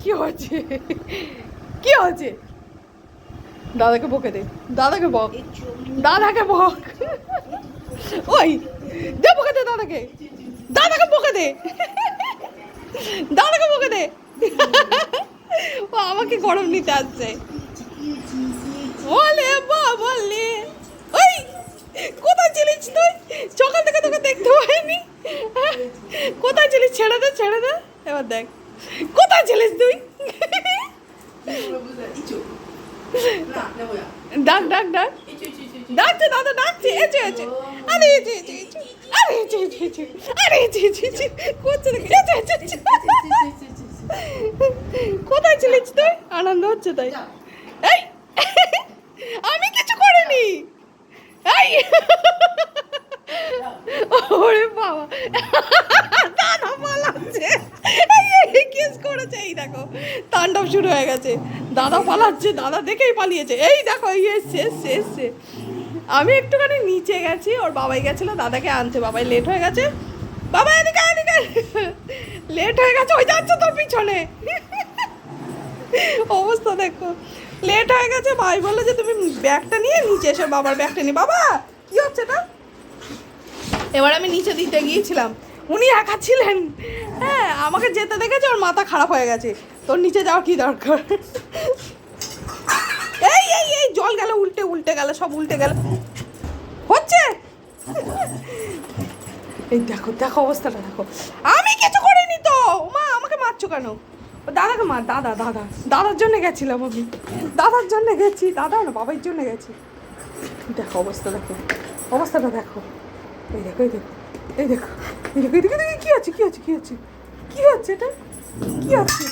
কি হয়েছে? কি হয়েছে? দাদাকে বকে দে, দাদাকে বক দাদাকে বক। ওই, দে বকে দে দাদাকে দাদাকে বকে দে, দাদাকে বকে দে। ও আমাকে গরম নিতে আসছে। বলে বাবা লে ওই, কোথায় ছিলিস তুই? সকাল থেকে তোকে দেখতে পাইনি? কোথায় ছিলিস? ছেড়ে দে ছেড়ে দে। এবার দেখ। কোথায় ছিলিস তুই? ডাক ডাক ডাক। ডাকছে দাদা, ডাকছে। আরে কোথায় ছিলিস? তুই? আনন্দ হচ্ছে তাই। এই, আমি কিছু করিনি। ওরে বাবা। করেছে এই দেখো, তাণ্ডব শুরু হয়ে গেছে। দাদা পালাচ্ছে, দাদা দেখেই পালিয়েছে। এই দেখো, এই এসছে এসছে এসছে। আমি একটুখানি নিচে গেছি, ওর বাবাই গেছিল, দাদাকে আনতে। বাবাই লেট হয়ে গেছে। বাবা, এদিকে এদিকে লেট হয়ে গেছে, ওই যাচ্ছে তোর পিছনে। অবস্থা দেখো। লেট হয়ে গেছে, ভাই বলল যে, তুমি ব্যাগটা নিয়ে নিচে এসে, বাবার ব্যাগটা নিয়ে। বাবা, কি হচ্ছে এটা? এবার আমি নিচে দিতে গিয়েছিলাম। উনি একা ছিলেন। হ্যাঁ আমাকে যেতে দেখেছে ওর মাথা খারাপ হয়ে গেছে তোর নিচে যাওয়ার কি দরকার এই এই এই জল গেল উল্টে উল্টে গেল সব উল্টে গেল হচ্ছে এই দেখো দেখো অবস্থাটা দেখো আমি কিছু করিনি তো মা আমাকে মারছো কেন দাদাকে মার দাদা দাদা দাদার জন্য গেছিলাম আমি দাদার জন্য গেছি দাদা না বাবার জন্য গেছি দেখো অবস্থা দেখো অবস্থাটা দেখো এই দেখো এই দেখো এই দেখো এই দেখো এই দেখো, কি আছে কি আছে কি আছে কি হচ্ছে এটা? কি হচ্ছে?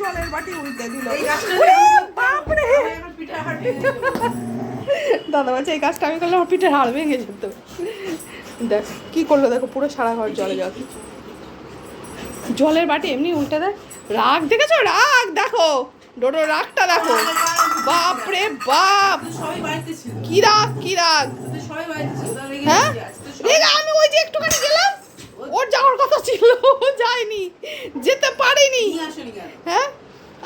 জলের বাটি উল্টে দিল। বাপরে! দাদা বলছে এই কাজটা আমি করলে আমার পিঠের হাড় ভেঙে যেত। দেখ কি করল দেখো পুরো সারা ঘর জলে জল। জলের বাটি এমনি উল্টে দেয়। রাগ দেখেছ? রাগ দেখো। ডোডো রাগটা দেখো। বাপ! রে বাপ কি রাগ কি রাগ? হ্যাঁ? আমি ওই যে একটুখানি গেলাম ওর যাওয়ার কথা ছিল ও যায়নি যেতে পারিনি। হ্যাঁ?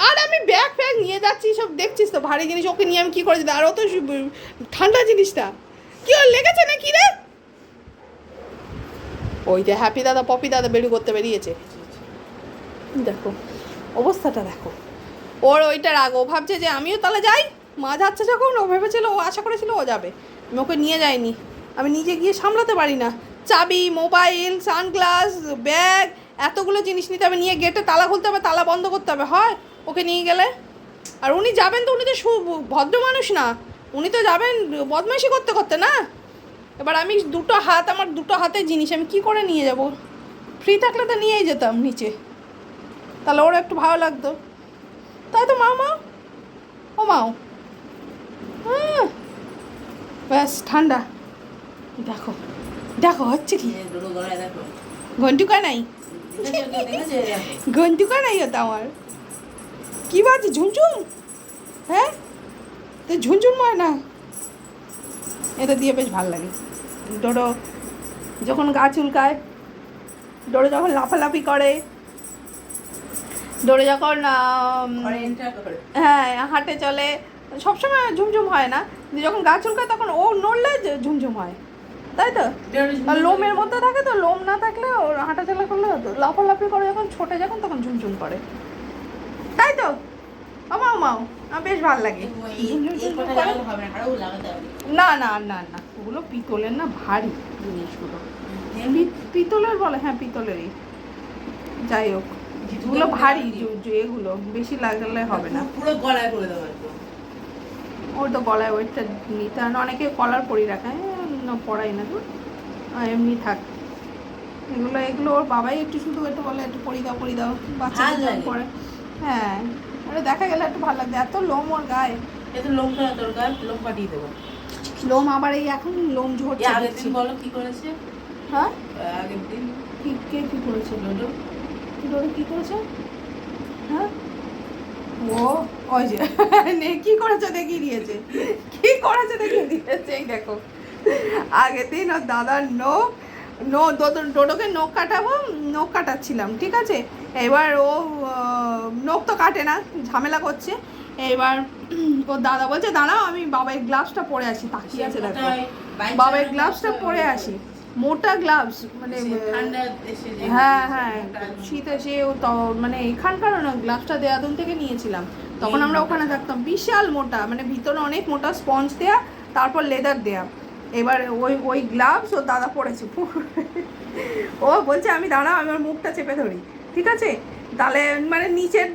আর আমি ব্যাগ ফ্যাগ নিয়ে যাচ্ছি সব দেখছিস তো ভারী জিনিস ওকে নিয়ে আমি কি করে যেতে আর ও তো ঠান্ডা জিনিসটা। কি ওর লেগেছে না কি রে? ওই যে হ্যাপি দাদা পপি দাদা বেরু করতে বেরিয়েছে। দেখো অবস্থাটা দেখো। ওর ওইটা রাগ ও ভাবছে যে আমিও তাহলে যাই? মা যাচ্ছে যখন ও ভেবেছিল ও আশা করেছিল ও যাবে। আমি ওকে নিয়ে যাইনি। আমি নিজে গিয়ে সামলাতে পারি না। চাবি, মোবাইল, সানগ্লাস, ব্যাগ, এতগুলো জিনিস নিতে হবে, নিয়ে গেটে তালা খুলতে হবে, তালা বন্ধ করতে হবে। হয়, ওকে নিয়ে গেলে। আর উনি যাবেন তো, উনি তো সু- ভদ্র মানুষ না। উনি তো যাবেন বদমাইশি করতে করতে না? এবার আমি দুটো হাত, আমার দুটো হাতে জিনিস, আমি কি করে নিয়ে যাব? ফ্রি থাকলে তো নিয়েই যেতাম নিচে। তাহলে ওর একটু ভালো লাগতো। তাই তো মা মা। ও মাও হ্যাঁ ব্যাস, ঠান্ডা। দেখো। দেখো হচ্ছে কি? ঘন্টুকা নাই? ঘন্টুকা নাই ওটা আমার? কি বাজে ঝুমঝুম? হ্যাঁ? তো ঝুমঝুম হয় না? এটা দিয়ে বেশ ভালো লাগে। ডোডো যখন গা চুলকায় ডোডো যখন লাফালাফি করে ডোডো যখন হ্যাঁ হাঁটে চলে সবসময় ঝুমঝুম হয় না। যখন গা চুলকায় তখন ও নড়লে ঝুমঝুম হয়। তাই তো? আর লোমের মধ্যে থাকে তো? লোম না থাকলে ওর হাঁটা চলা করলে হতো। লাফালাফি করে যখন ছোটে যখন তখন ঝুমঝুম করে। তাই তো? আমাও মাও আমার বেশ ভালো লাগে। না। না না না ওগুলো পিতলের না ভারী জিনিসগুলো। পি- পিতলের বলে হ্যাঁ পিতলেরই। যাই হোক ওগুলো ভারী এগুলো বেশি লাগলে হবে না। পুরো গলায় করে দেবো। ওই তো গলায় ওইটা নিতে হয় না। অনেকে কলার পরি রাখে হ্যাঁ, না পড়াই না তো এমনি থাক। এগুলো এগুলো ওর বাবাই একটু শুধু একটু বলে একটু পরি দাও পরি দাও বাচ্চা। পরে হ্যাঁ ওটা দেখা গেলে একটু ভালো লাগবে। এত লোম ওর গায়ে। এত লোমটা দরকার লোম পাঠিয়ে দেবো। লোম আবার এই এখন লোম ঝরছে আগের দিন বলো কি করেছে? হ্যাঁ? আগের দিন। কি কে কি করেছে? লোডো ডোরে কি করেছে? হ্যাঁ? ও ওই যে। নে কি করেছে দেখিয়ে দিয়েছে? কি করেছে দেখিয়ে দিয়েছে? এই দেখো। আগের দিন ওর দাদার নখ নো ডোডো- ডোডোকে নখ কাটাবো নখ কাটাচ্ছিলাম ঠিক আছে? এবার ও নখ তো কাটে না ঝামেলা করছে। এবার ও দাদা বলছে দাঁড়াও আমি বাবার গ্লাভসটা পরে আসি। তাকিয়ে আছে দেখো। বাবার গ্লাভসটা পরে আসি। মোটা গ্লাভস মানে হ্যাঁ হ্যাঁ শীত এসে ও তো মানে এখানকার না গ্লাভসটা দেয়াদুন থেকে নিয়েছিলাম। তখন আমরা ওখানে থাকতাম বিশাল মোটা মানে ভিতরে অনেক মোটা স্পঞ্জ দেয়া তারপর লেদার দেয়া। এবার ওই ওই গ্লাভস ও দাদা পড়েছে ও বলছে, আমি দাঁড়াও আমার মুখটা চেপে ধরি। ঠিক আছে? তাহলে মানে নিচের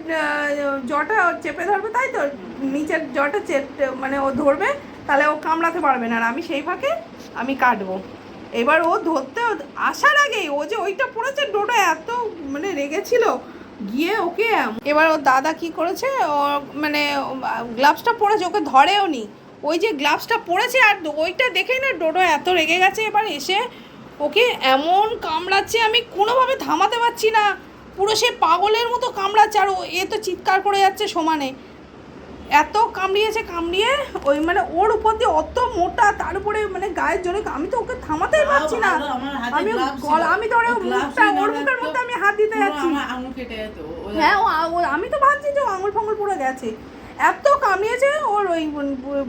জটা ও চেপে ধরবে, তাই তো? নিচের জটা চেপ- মানে ও ধরবে, তাহলে ও কামড়াতে পারবে না। আর আমি সেই ফাঁকে আমি কাটবো। এবার ও ধরতে আসার আগেই ও যে ওইটা পড়েছে ডোডো এত মানে রেগেছিল, গিয়ে ওকে এবার ওর দাদা কি করেছে, ও মানে গ্লাভসটা পরেছে, ওকে ধরেও নি ওই যে গ্লাভসটা পরেছে আর ওইটা দেখেই না ডোডো এত রেগে গেছে। এবার এসে ওকে এমন কামড়াচ্ছে আমি কোনোভাবে থামাতে পারছি না। পুরো সে পাগলের মতো কামড়াচ্ছে আর ও এ তো চিৎকার করে যাচ্ছে সমানে। এত কামড়িয়েছে কামড়িয়ে ওই মানে ওর উপর দিয়ে অত মোটা তার উপরে মানে গায়ের জোরে আমি তো ওকে থামাতেই পারছি না। আমি আমি ধরে মুখটা ওর মুখের মধ্যে আমি হাত দিতে যাচ্ছি। হ্যাঁ আমি তো ভাবছি যে আঙুল ফাঙুল পুরো গেছে। এত কামড়িয়েছে ওর ওই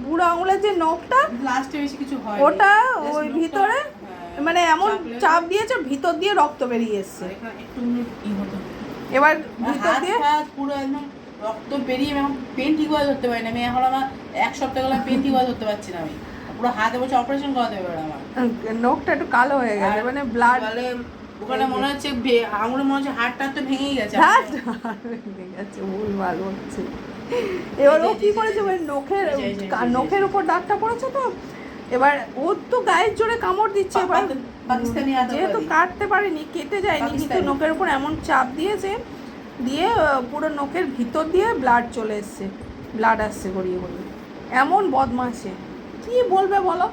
বুড়ো আঙুলের যে নখটা? লাস্টে বেশি কিছু হয় ওটা ওই ভিতরে? মানে এমন চাপ দিয়েছে। ভিতর দিয়ে রক্ত বেরিয়ে এসছে। এবার ভিতর দিয়ে পুরো একদম রক্ত বেরিয়ে আমি এখন পেন ঠিক করে ধরতে পারি না আমি এখন আমার এক সপ্তাহ গেলে পেন ঠিক করে ধরতে পারছি না আমি। পুরো হাতে বসে অপারেশন করাতে হবে আমার। নখটা একটু কালো হয়ে গেছে মানে ব্লাড বলে ওখানে মনে হচ্ছে আঙুলে মনে হচ্ছে হাড়টা তো ভেঙেই গেছে। ঠিক আছে ভুলভাল হচ্ছে এবার ও কি করেছে? ওই নখের এই যে, নখের উপর দাগটা পড়েছে তো? এবার ও তো গায়ের জোরে কামড় দিচ্ছে এবার। যেহেতু কাটতে পারেনি কেটে যায়নি কিন্তু নখের উপর এমন চাপ দিয়েছে দিয়ে পুরো নখের ভিতর দিয়ে ব্লাড চলে এসছে। ব্লাড আসছে গড়িয়ে গড়িয়ে। এমন বদমাসে কি বলবে বলো?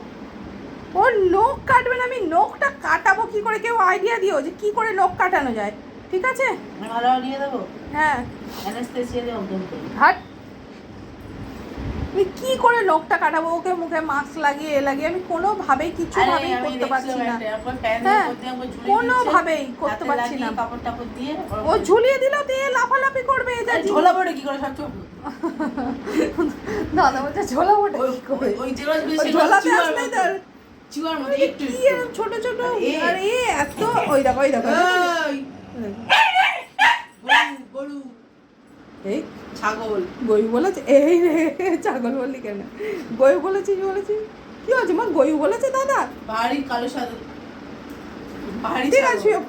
ওর নখ কাটবে না আমি নখটা কাটাবো কি করে? কেউ আইডিয়া দিও যে কি করে নখ কাটানো যায়। ঠিক আছে? ভালো নিয়ে দেবো? হ্যাঁ। হাট। আমি কি করে নখটা কাটাবো? ওকে মুখে মাস্ক লাগিয়ে এ লাগিয়ে আমি কোনোভাবেই কিছু ভাবেই করতে পারছি না। হ্যাঁ, কোনোভাবেই করতে পারছি না। কাপড় টাপড় দিয়ে ও ঝুলিয়ে দিল দিয়ে লাফালাফি করবে যা ঝোলা পড়ে কি করে সব দাদা বলছে ঝোলা ওই কি করে? ওই- ওই যেগুলো ওই বেশি ঝোলাতে আসলে তো চুয়ার মতো একটু কি একটু। এরম ছোট ছোট? আর এ- এত ওই দেখো ওই দেখো। গরু, গরু এই ছাগল। গয়ু বলেছে এই রে ছাগল বললি কেন? গয়ু বলেছিস বলেছিস কি হয়েছে? মা গয়ু বলেছে দাদা? পাহাড়ি কালো সাদা পাহাড়ি ছাগল।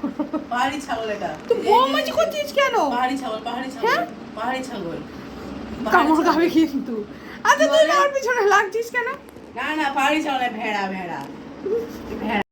পাহাড়ি ছাগল এটা। তুই বৌমাজি করছিস কেন? পাহাড়ি ছাগল পাহাড়ি? ছাগল পাহাড়ি ছাগল। কামড় ছাগল। খাবে কিন্তু। আচ্ছা তুই আমার পিছনে লাগছিস কেন? না না পাহাড়ি ছাগল ভেড়া ভেড়া। ভেড়া।